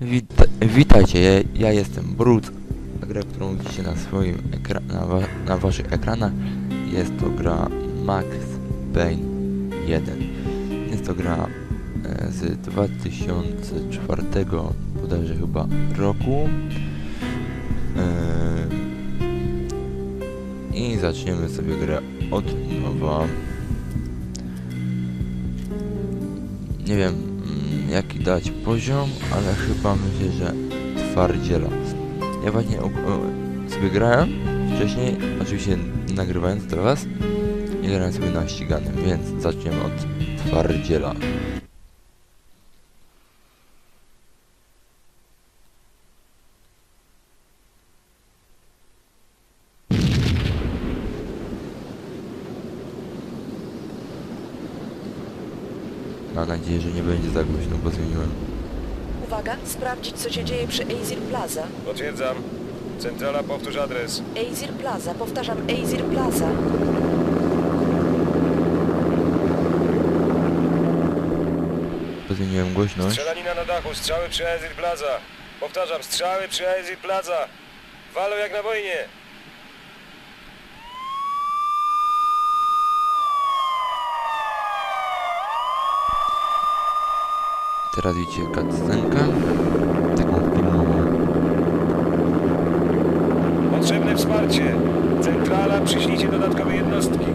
Wita witajcie, ja, ja jestem Brud. Gra, którą widzicie na swoim na, wa na waszych ekranach jest to gra Max Payne 1. Jest to gra e, z 2004 bodajże chyba roku. E, I zaczniemy sobie grę od nowa. Nie wiem dać poziom, ale chyba myślę, że twardziela. Ja właśnie u- sobie grałem wcześniej, oczywiście nagrywając dla was i grałem sobie na ściganym, więc zaczniemy od twardziela. Mam nadzieję, że nie będzie za głośno, bo zmieniłem. Uwaga, sprawdzić co się dzieje przy Azir Plaza. Potwierdzam. Centrala, powtórz adres. Azir Plaza, powtarzam, Azir Plaza. Zmieniłem głośność. Strzelanina na dachu, strzały przy Ezir Plaza. Powtarzam, strzały przy Ezir Plaza. Walą jak na wojnie. Teraz widzicie cutscenkę. Taką filmową. Potrzebne wsparcie. Centrala, przyślijcie dodatkowe jednostki.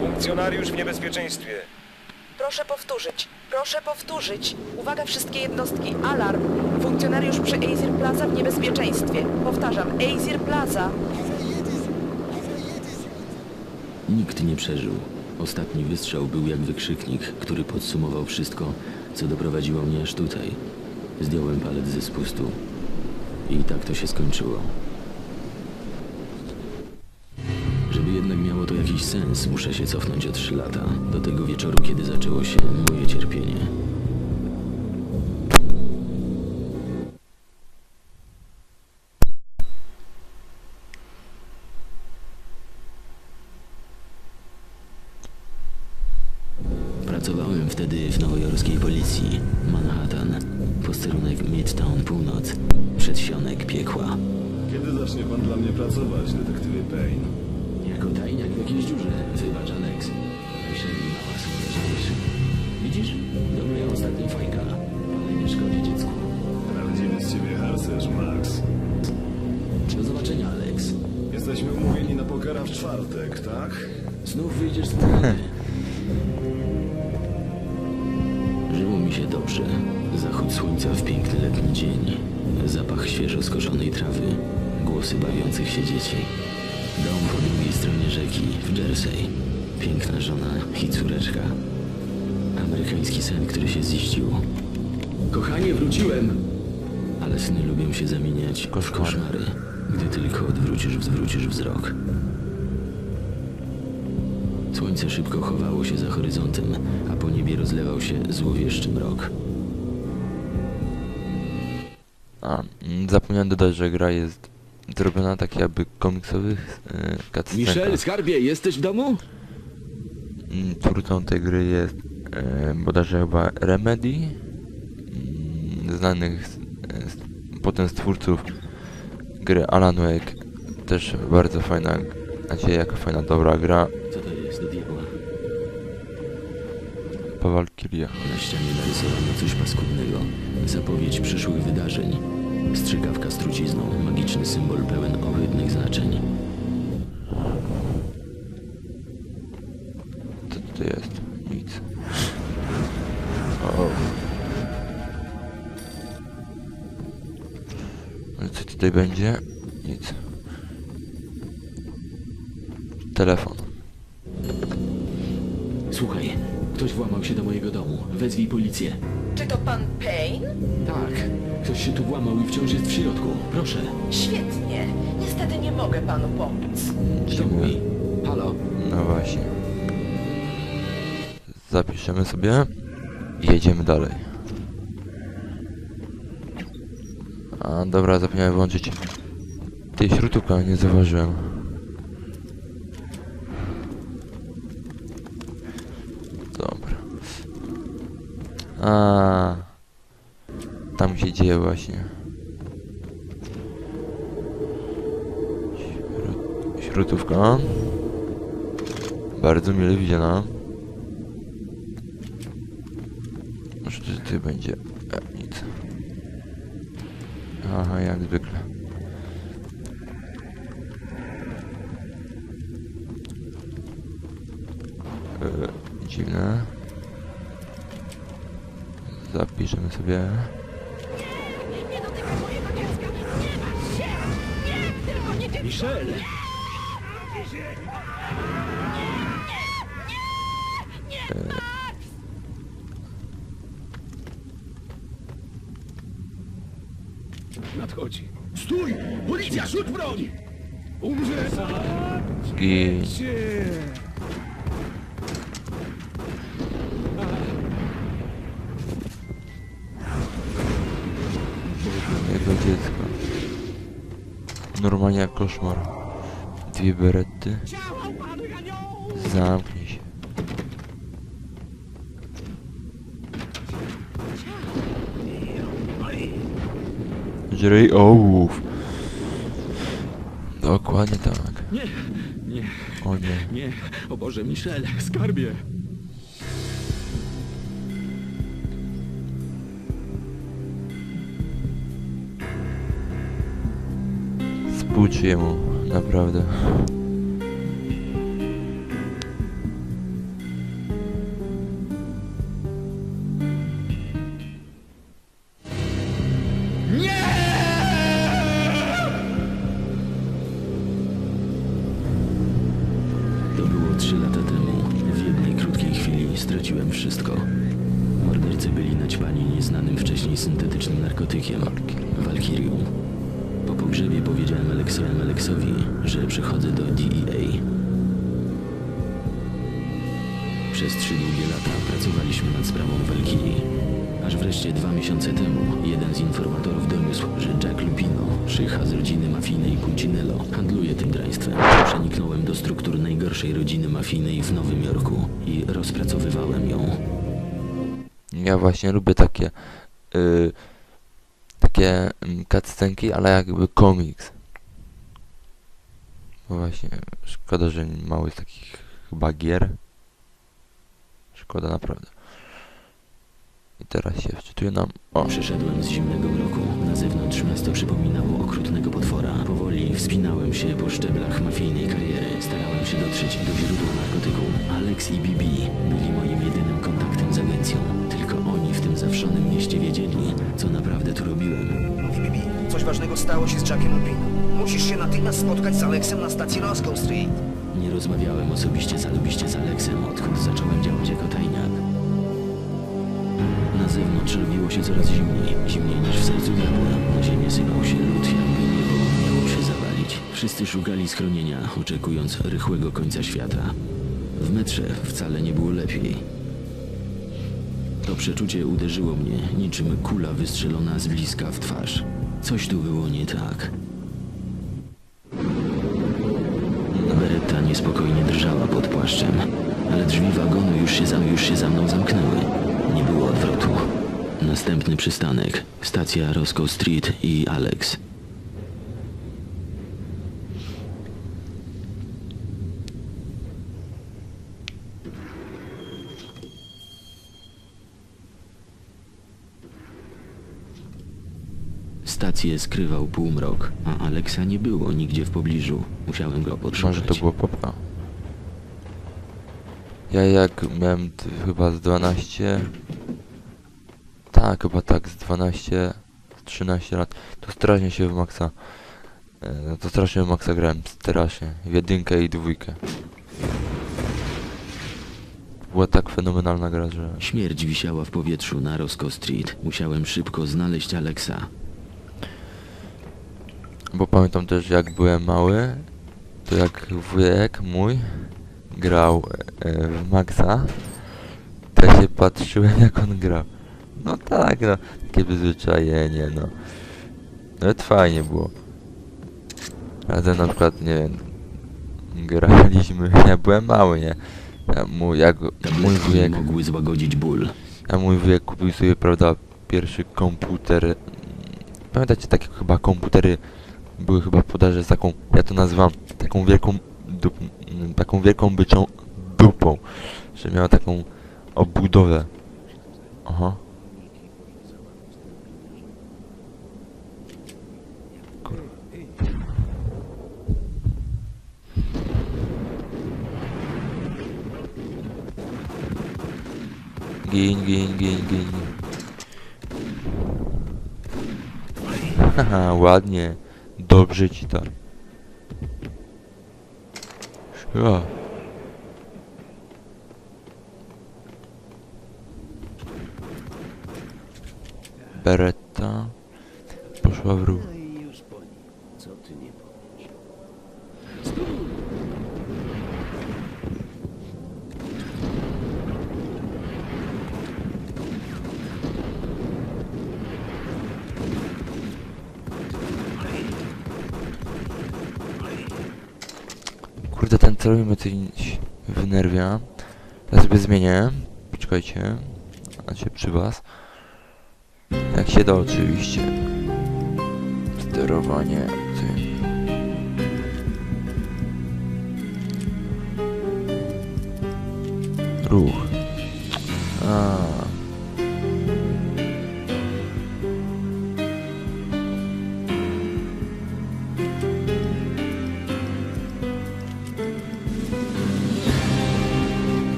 Funkcjonariusz w niebezpieczeństwie. Proszę powtórzyć, proszę powtórzyć. Uwaga wszystkie jednostki, alarm. Funkcjonariusz przy Azir Plaza w niebezpieczeństwie. Powtarzam, Azir Plaza. Nikt nie przeżył. Ostatni wystrzał był jak wykrzyknik, który podsumował wszystko, co doprowadziło mnie aż tutaj. Zdjąłem palec ze spustu. I tak to się skończyło. Żeby jednak miało to jakiś sens, muszę się cofnąć o trzy lata, do tego wieczoru, kiedy zaczęło się moje cierpienie. Czwartek, tak? Znów wyjdziesz z. Żyło mi się dobrze. Zachód słońca w piękny letni dzień. Zapach świeżo skoszonej trawy. Głosy bawiących się dzieci. Dom po drugiej stronie rzeki w Jersey. Piękna żona i córeczka. Amerykański sen, który się ziścił. Kochanie, wróciłem! Ale sny lubią się zamieniać w Koszmary. koszmary, gdy tylko odwrócisz, zwrócisz wzrok. Słońce szybko chowało się za horyzontem, a po niebie rozlewał się złowieszczy mrok. A, zapomniałem dodać, że gra jest zrobiona tak jakby komiksowych yy, cutscenkach. skarbie, jesteś w domu? Mm, Twórcą tej gry jest yy, bodajże chyba Remedy, mm, znanych z, z, potem z twórców gry Alan Wake. Też bardzo fajna, znaczy jaka fajna, dobra gra. Po Valkyria. Na ścianie narysowano coś paskudnego. Zapowiedź przyszłych wydarzeń. Strzykawka z trucizną, magiczny symbol pełen ohydnych znaczeń. Co tutaj jest? Nic. O. Ale co tutaj będzie? Nic. Telefon. Słuchaj, ktoś włamał się do mojego domu. Wezwij policję. Czy to pan Payne? Tak, ktoś się tu włamał i wciąż jest w środku. Proszę. Świetnie. Niestety nie mogę panu pomóc. Kto mówi? Halo? No właśnie. Zapiszemy sobie i jedziemy dalej. A dobra, zapomniałem włączyć tej śrutówki, ale nie zauważyłem. Dobra. A. tam się dzieje właśnie. Śrut- Śrutówka. Bardzo mile widziana. Może tutaj będzie... E, nic. Aha, jak zwykle. E, dziwne. Zapiszemy sobie. Michel! Nadchodzi. Stój! Policja, rzuć broń! Umrze! I Normalnie jak koszmar. Dwie berety. Zamknij się. Żryj ołów. Dokładnie tak. Nie, nie, O nie. nie. O Boże, Michel, skarbie. Współczuję mu, Przez trzy długie lata pracowaliśmy nad sprawą Walkirii. Aż wreszcie dwa miesiące temu jeden z informatorów doniósł, że Jack Lupino, szycha z rodziny mafijnej Puccinello, handluje tym draństwem. Przeniknąłem do struktur najgorszej rodziny mafijnej w Nowym Jorku i rozpracowywałem ją. Ja właśnie lubię takie y, takie mm, cutscenki, ale jakby komiks. Właśnie szkoda, że mało jest takich chyba gier. Szkoda naprawdę. I teraz się wczytuje nam. O, Przyszedłem z zimnego mroku. Na zewnątrz miasto przypominało okrutnego potwora. Powoli wspinałem się po szczeblach mafijnej kariery. Starałem się dotrzeć do źródła narkotyku. Alex i Bibi byli moim jedynym kontaktem z agencją. Tylko oni w tym zawszonym mieście wiedzieli, co naprawdę tu robiłem. Bibi, coś ważnego stało się z Jackiem Lupino. Musisz się natychmiast spotkać z Alexem na stacji Roscoe Street. Nie rozmawiałem osobiście zalubiście z Aleksem, odkąd zacząłem działać jako tajniak. Na zewnątrz robiło się coraz zimniej, zimniej niż w sercu diabła. Na ziemię sypał się lód, jakby niebo miało się zawalić. Wszyscy szukali schronienia, oczekując rychłego końca świata. W metrze wcale nie było lepiej. To przeczucie uderzyło mnie, niczym kula wystrzelona z bliska w twarz. Coś tu było nie tak. Beretta niespokojnie drżała pod płaszczem, ale drzwi wagonu już się, za, już się za mną zamknęły. Nie było odwrotu. Następny przystanek. Stacja Roscoe Street i Alex. Stację skrywał półmrok, a Alexa nie było nigdzie w pobliżu. Musiałem go podszukać. może to było popa. Ja jak miałem chyba z 12. Tak, chyba tak, z 12, z 13 lat. To strasznie się w Maxa. e, No to strasznie w Maxa grałem, strasznie. W jedynkę i dwójkę. Była tak fenomenalna gra, że... Śmierć wisiała w powietrzu na Roscoe Street. Musiałem szybko znaleźć Alexa. Bo pamiętam też jak byłem mały, to jak wujek mój grał e, w Maxa, to ja się patrzyłem jak on grał. No tak, no, takie przyzwyczajenie, no. Nawet fajnie było. Razem na przykład, nie wiem, graliśmy, ja byłem mały, nie? Ja, mój, jak mój wujek, mogły złagodzić ból. a mój wujek kupił sobie, prawda, pierwszy komputer. Pamiętacie takie chyba komputery były chyba w podaży z taką, ja to nazywam taką wielką dup, taką wielką byczą dupą, że miała taką obudowę. Aha. Gin, gin, gin, gin. Haha, ładnie. Dobrze ci tak. Ja. Beretta poszła w ruch. Kurde, ten cel mnie coś wynerwia. Ja sobie zmienię. Poczekajcie. A się przy was. Jak się da oczywiście. Sterowanie tym. Ruch.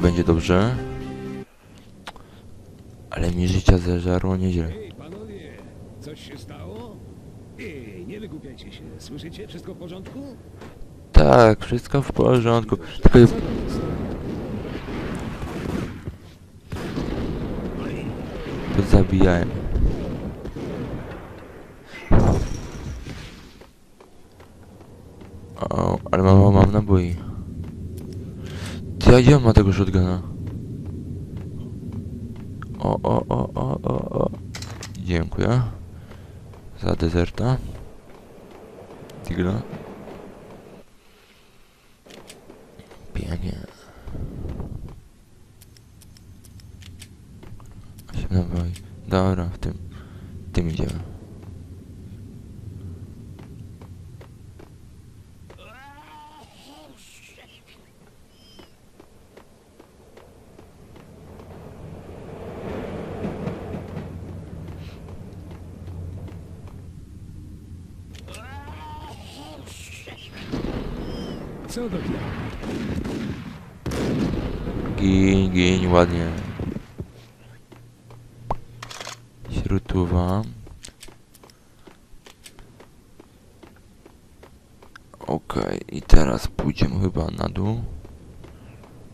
Będzie dobrze. Ale mi życia zeżarło nieźle. Ej, panowie, coś się stało? Ej, nie wygłupiajcie się. Słyszycie? Wszystko w porządku? Tak, wszystko w porządku. Tylko to jest? pozabijałem. O, ale mam, mam naboi. A gdzie on ma tego shotguna? O, o, o, o, o, o. Dziękuję. Za dezerta. Tigla. Pięknie. Osiem naboi. Dobra, w tym. Tym idziemy. Co do diabła? Gin, gin, ładnie. Śrutuwa. Okej, i teraz pójdziemy chyba na dół.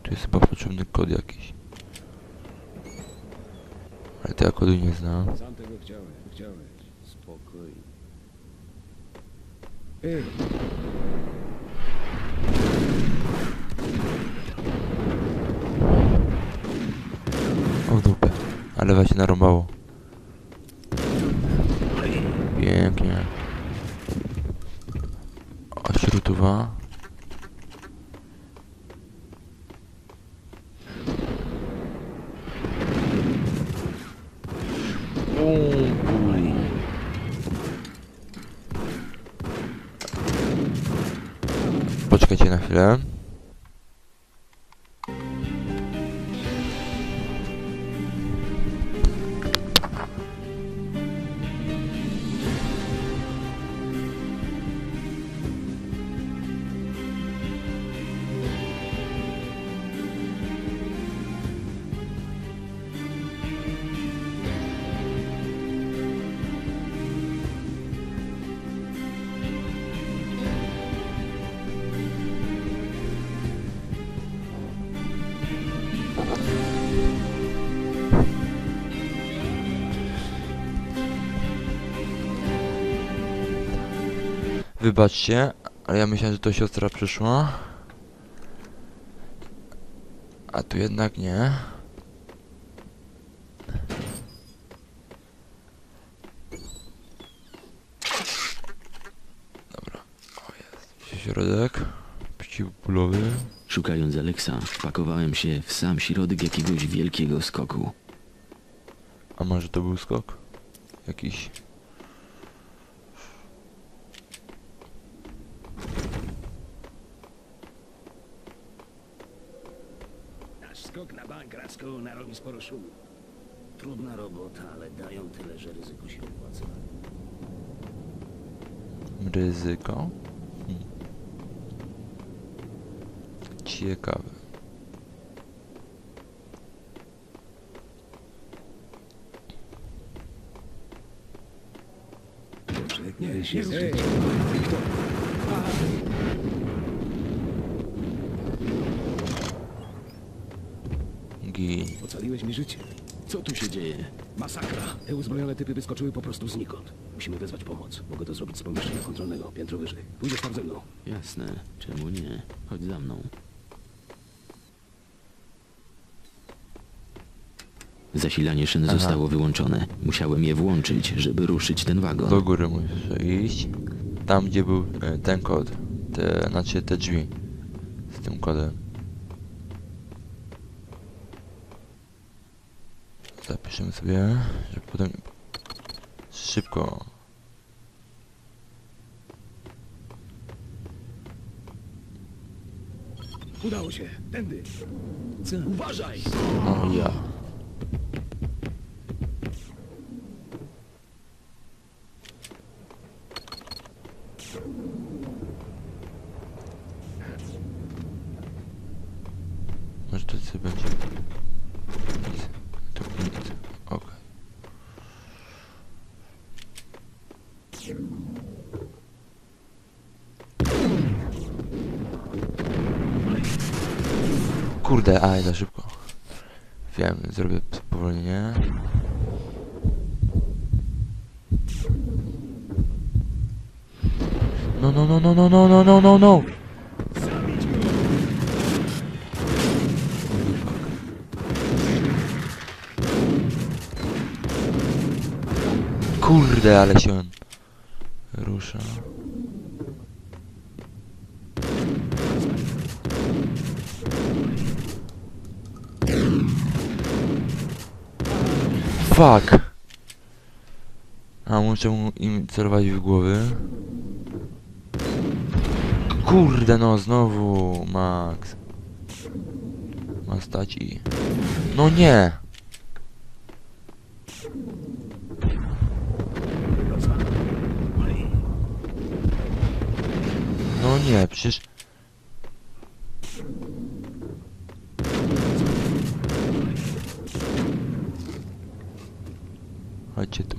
Tu jest chyba potrzebny kod jakiś. Ale to ja kodu nie znam. Sam tego chciałeś, chciałeś. Spokojnie. Ej, O w dupę. Ale się narąbało. Pięknie. O, śrutuwa. Poczekajcie na chwilę. Wybaczcie, ale ja myślałem, że to siostra przyszła. A tu jednak nie. Dobra, o jest. Środek. Pścił. Szukając Aleksa, pakowałem się w sam środek jakiegoś wielkiego skoku. A może to był skok? Jakiś. Trudna robota, ale dają tyle, że ryzyko się opłaca. Ryzyko? Hmm. Ciekawe. Nie, się Ej, Ocaliłeś mi życie. Co tu się dzieje? Masakra. Te uzbrojone typy wyskoczyły po prostu znikąd. Musimy wezwać pomoc. Mogę to zrobić z pomieszczenia kontrolnego, piętro wyżej. Pójdziesz tam ze mną. Jasne, czemu nie? Chodź za mną. Zasilanie szyn Aha. zostało wyłączone. Musiałem je włączyć, żeby ruszyć ten wagon. Do góry muszę iść. Tam gdzie był e, ten kod. Te, znaczy te drzwi. Z tym kodem. Zapiszemy sobie, żeby potem szybko. Udało się. Tędy. Co? Uważaj! No ja. Może to co będzie? Nic. Tu nic. Okej. Kurde, aj, za szybko. Wiem, zrobię spowolnienie. No, no, no, no, no, no, no, no, no, no. Kurde, ale się rusza. Fuck! A muszę mu im celować w głowy. Kurde no, znowu Max. Ma stać i... No nie! No nie, przecież... Chodźcie tu.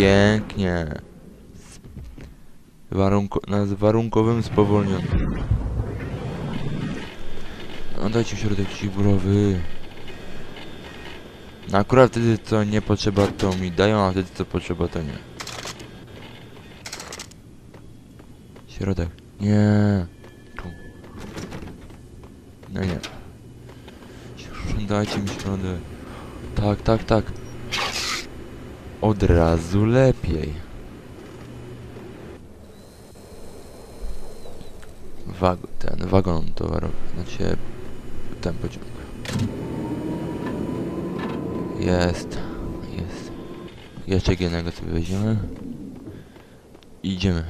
Pięknie. Warunko na warunkowym spowolnionym. No dajcie środek przeciwbólowy. No akurat wtedy co nie potrzeba to mi dają, a wtedy co potrzeba to nie. Środek. Nie. Tu. No nie. Dajcie mi środek. Tak, tak, tak. Od razu lepiej. Wag ten wagon towarowy, znaczy ten pociąg. Jest, jest. Jeszcze jednego sobie weźmiemy. Idziemy.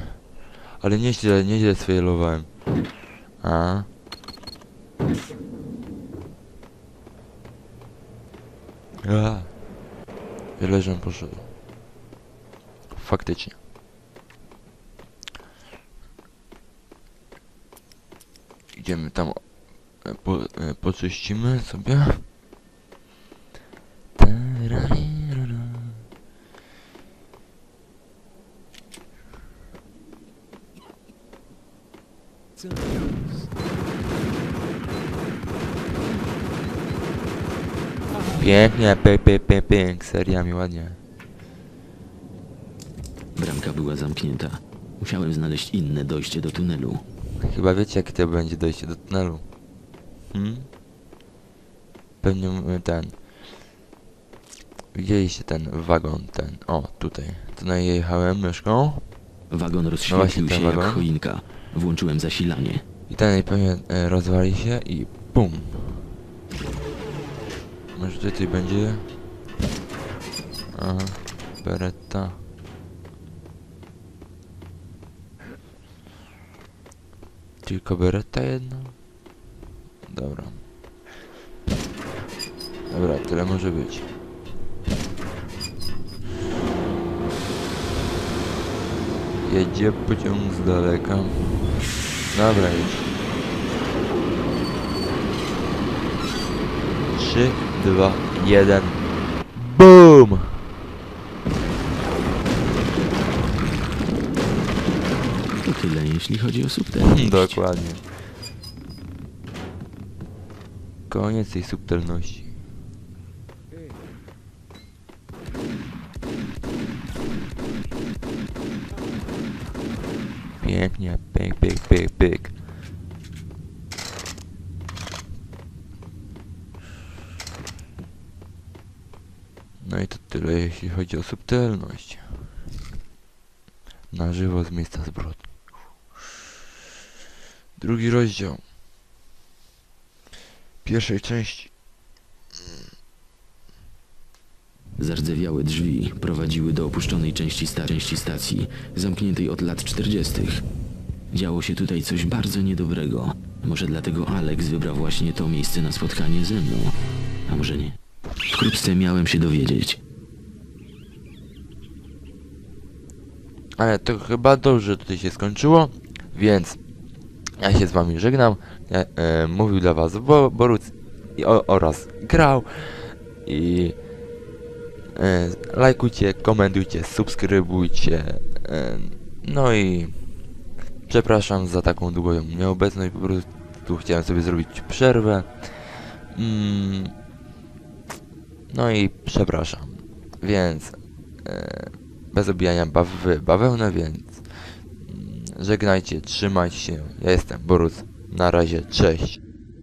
Ale nieźle, nieźle sfailowałem. A. A. Wiele żem poszedł. Faktycznie. Idziemy tam. Po, e, poczyścimy sobie. Pięknie, pyk, pyk, pyk, pyk, seriami ładnie. Bramka była zamknięta. Musiałem znaleźć inne dojście do tunelu. Chyba wiecie, jakie to będzie dojście do tunelu. Hmm? Pewnie m- ten. Widzieliście ten wagon, ten. O, tutaj. Tutaj jechałem myszką. Wagon No rozświetlił właśnie, ten się jak wagon. choinka. Włączyłem zasilanie. I ten pewnie e, rozwali się i bum. Może tutaj będzie... Aha, beretta. Tylko beretta jedna? Dobra. Dobra, tyle może być. Jedzie pociąg z daleka. Dobra. 3, 2, 1. BOOM! To tyle, jeśli chodzi o subtelność. Dokładnie. Koniec tej subtelności. Pięknie, pyk, pyk, pyk, pyk. Chodzi o subtelność. Na żywo z miejsca zbrodni. Drugi rozdział. Pierwszej części. Zardzewiałe drzwi prowadziły do opuszczonej części, sta części stacji, zamkniętej od lat 40. Działo się tutaj coś bardzo niedobrego. Może dlatego Alex wybrał właśnie to miejsce na spotkanie ze mną. A może nie? Wkrótce miałem się dowiedzieć. Ale to chyba dobrze tutaj się skończyło, więc ja się z wami żegnam. Ja, e, mówił dla was Bo Boruc i, o, oraz grał i e, lajkujcie, komentujcie, subskrybujcie. E, no i przepraszam za taką długą nieobecność, po prostu chciałem sobie zrobić przerwę. Mm, no i przepraszam. Więc e, bez obijania bawy bawełnę, więc mm, żegnajcie, trzymajcie się. Ja jestem Borus. Na razie, cześć.